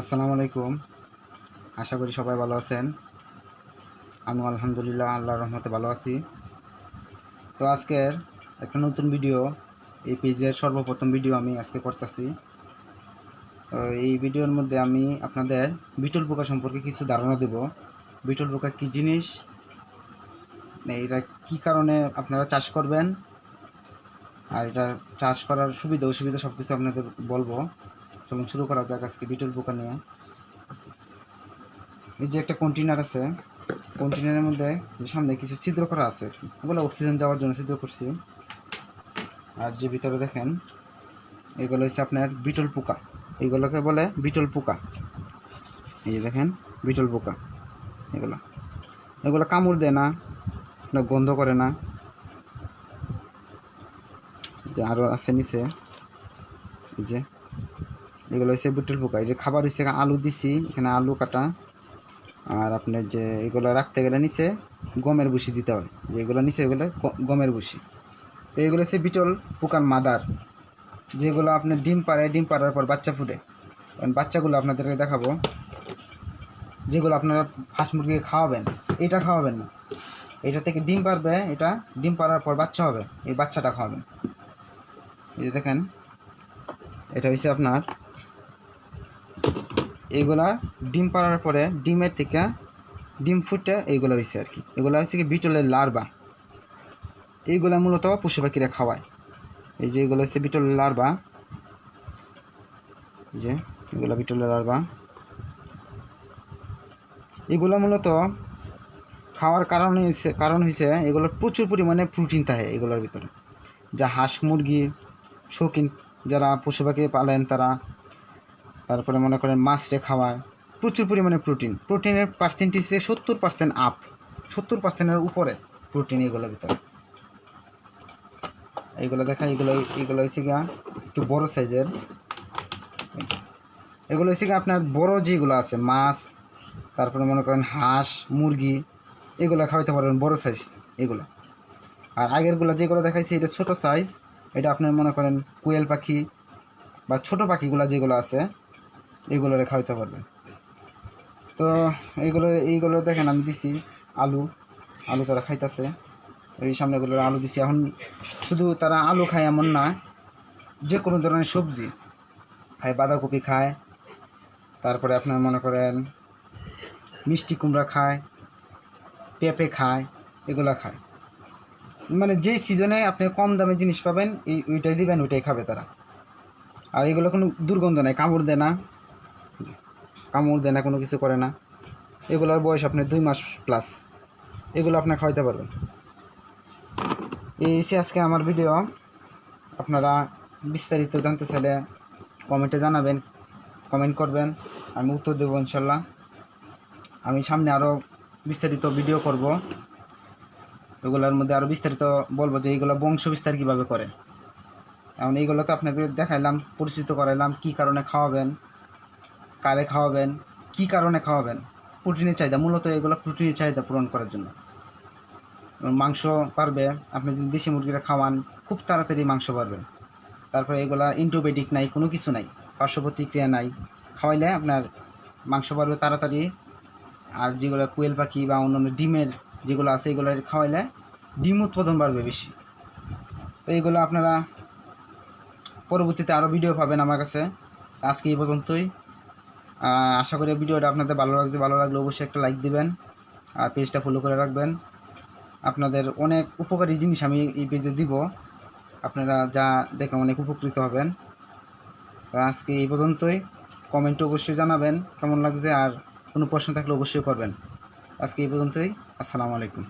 আসসালামু আলাইকুম। আশা করি সবাই ভালো আছেন। আমি আলহামদুলিল্লাহ আল্লাহর রহমতে ভালো আছি। তো আজকের একটা নতুন ভিডিও, এই পেজের সর্বপ্রথম ভিডিও আমি আজকে করতেছি। তো এই ভিডিওর মধ্যে আমি আপনাদের বিটল পোকা সম্পর্কে কিছু ধারণা দেব। বিটল পোকা কী জিনিস? এটা কী কারণে আপনারা চাষ করবেন? আর এটা চাষ করার সুবিধা, অসুবিধা সব কিছু আপনাদের বলব। চলুন শুরু করা যাক আজকে বিটল পোকা নিয়ে। এই যে একটা কন্টেনার আছে কন্টেনারের মধ্যে যে সামনে কিছু ছিদ্র করা আছে, ওগুলো অক্সিজেন দেওয়ার জন্য ছিদ্র করছি। আর যে ভিতরে দেখেন, এগুলো হচ্ছে আপনার বিটল পোকা। এইগুলোকে বলে বিটল পোকা। এই যে দেখেন, বিটল পোকা। এগুলো। এগুলো কামড় দেয় না গন্ধ করে না। যে আরও আছে নিচে, এই যে এগুলো হচ্ছে বিটল পোকা। এই যে খাবার হচ্ছে আলু দিছি, এখানে আলু কাটা। আর আপনার যে এগুলো রাখতে গেলে নিচে গমের ভুসি দিতে হয়। যেগুলো নিচে এগুলো গমের ভুসি। তো এগুলো হচ্ছে বিটল পোকার মাদার। যেগুলো আপনার ডিম পাড়ে, ডিম পাড়ার পর বাচ্চা ফুটে। কারণ বাচ্চাগুলো আপনাদেরকে দেখাবো। যেগুলো আপনারা হাঁস মুরগিকে খাওয়াবেন, এটা খাওয়াবেন না। এটা থেকে ডিম পারবে, এটা ডিম পাড়ার পর বাচ্চা হবে। এই বাচ্চাটা খাওয়াবেন। এই যে দেখেন, এটা হচ্ছে আপনার এইগুলা ডিম পাড়ার পরে ডিমের থেকে ডিম ফুটে এইগুলো হয়েছে আর কি। এগুলো হচ্ছে কি বিটলের লার্বা এইগুলা মূলত পশু পাখিরা খাওয়ায়। এই যে এগুলো হচ্ছে বিটলের লার্বা যে এগুলো বিটলের লার্বা এগুলো মূলত খাওয়ার কারণ হয়েছে কারণ হয়েছে এগুলোর প্রচুর পরিমাণে প্রোটিন থাকে এগুলোর ভিতরে। যা হাঁস মুরগি, শৌখিন যারা পশু পাখি পালেন তারা তারপরে মনে করেন মাছরে খাওয়ায়। প্রচুর পরিমাণে প্রোটিন প্রোটিনের পার্সেন্টেজে সত্তর পার্সেন্ট আপ সত্তর পার্সেন্টের উপরে প্রোটিন এগুলোর ভিতরে। এইগুলো দেখা এগুলো এগুলো হচ্ছে গিয়া একটু বড় সাইজের এগুলো হচ্ছে গিয়ে আপনার বড় যেগুলো আছে, মাছ, তারপরে মনে করেন হাঁস, মুরগি, এগুলো খাওয়াইতে পারবেন বড় সাইজ এগুলো। আর আগেরগুলো যেগুলো দেখাইছি, এটা ছোট সাইজ এটা আপনার মনে করেন কোয়েল পাখি বা ছোট পাখিগুলো যেগুলো আছে এগুলো খাওয়াইতে পারবেন তো এইগুলো এইগুলো দেখেন আমি দিছি আলু। আলু তারা খাইতেছে। এই সামনেগুলো আলু দিছি। এখন শুধু তারা আলু খায় এমন না যে কোনো ধরনের সবজি খায়, বাঁধাকপি খায়, তারপরে আপনার মনে করেন মিষ্টি কুমড়া খায়, পেঁপে খায়, এগুলো খায়। মানে যে সিজনে আপনি কম দামে জিনিস পাবেন, এই, ওইটাই দিবেন, ওইটাই খাবে তারা। আর এগুলো কোনো দুর্গন্ধ নেই, কামড় দেয় না। কামড় দেয় না কোনো কিছু করে না। এগুলোর বয়স আপনার দুই মাস প্লাস এগুলো আপনার খাওয়াইতে পারবেন। এই আজকে আমার ভিডিও আপনারা বিস্তারিত জানতে চাইলে কমেন্টে জানাবেন কমেন্ট করবেন, আমি উত্তর দেবো ইনশাল্লাহ। আমি সামনে আরও বিস্তারিত ভিডিও করব। এগুলোর মধ্যে আরও বিস্তারিত বলব যে এইগুলো বংশ বিস্তার কীভাবে করে। এখন এইগুলো তো আপনাদের দেখাইলাম, পরিচিত করাইলাম, কী কারণে খাওয়াবেন কারে খাওয়াবেন, কী কারণে খাওয়াবেন? প্রোটিনের চাহিদা, মূলত এগুলো প্রোটিনের চাহিদা পূরণ করার জন্য। মাংস পারবে, আপনি যদি দেশি মুরগিটা খাওয়ান, খুব তাড়াতাড়ি মাংস পারবে। তারপরে এগুলা ইন্টোবায়োটিক নাই, কোনো কিছু নাই পার্শ্ব প্রতিক্রিয়া নাই। খাওয়াইলে আপনার মাংস পারবে তাড়াতাড়ি। আর যেগুলো কোয়েল পাখি বা অন্যান্য ডিমের যেগুলো আছে, এগুলো খাওয়াইলে ডিম উৎপাদন বাড়বে বেশি। তো এইগুলো আপনারা পরবর্তীতে আরও ভিডিও পাবেন আমার কাছে। আজকে এই পর্যন্তই। আশা করি ভিডিওটা আপনাদের ভালো লাগছে, ভালো লাগলে অবশ্যই একটা লাইক দিবেন আর পেজটা ফলো করে রাখবেন। আপনাদের অনেক উপকারী জিনিস আমি এই পেজে দিব। আপনারা যা দেখে অনেক উপকৃত হবেন। আজকে এই পর্যন্তই। কমেন্টে অবশ্যই জানাবেন, কেমন লাগছে আর কোনো প্রশ্ন থাকলে অবশ্যই করবেন। আজকে এই পর্যন্তই। আসসালামু আলাইকুম।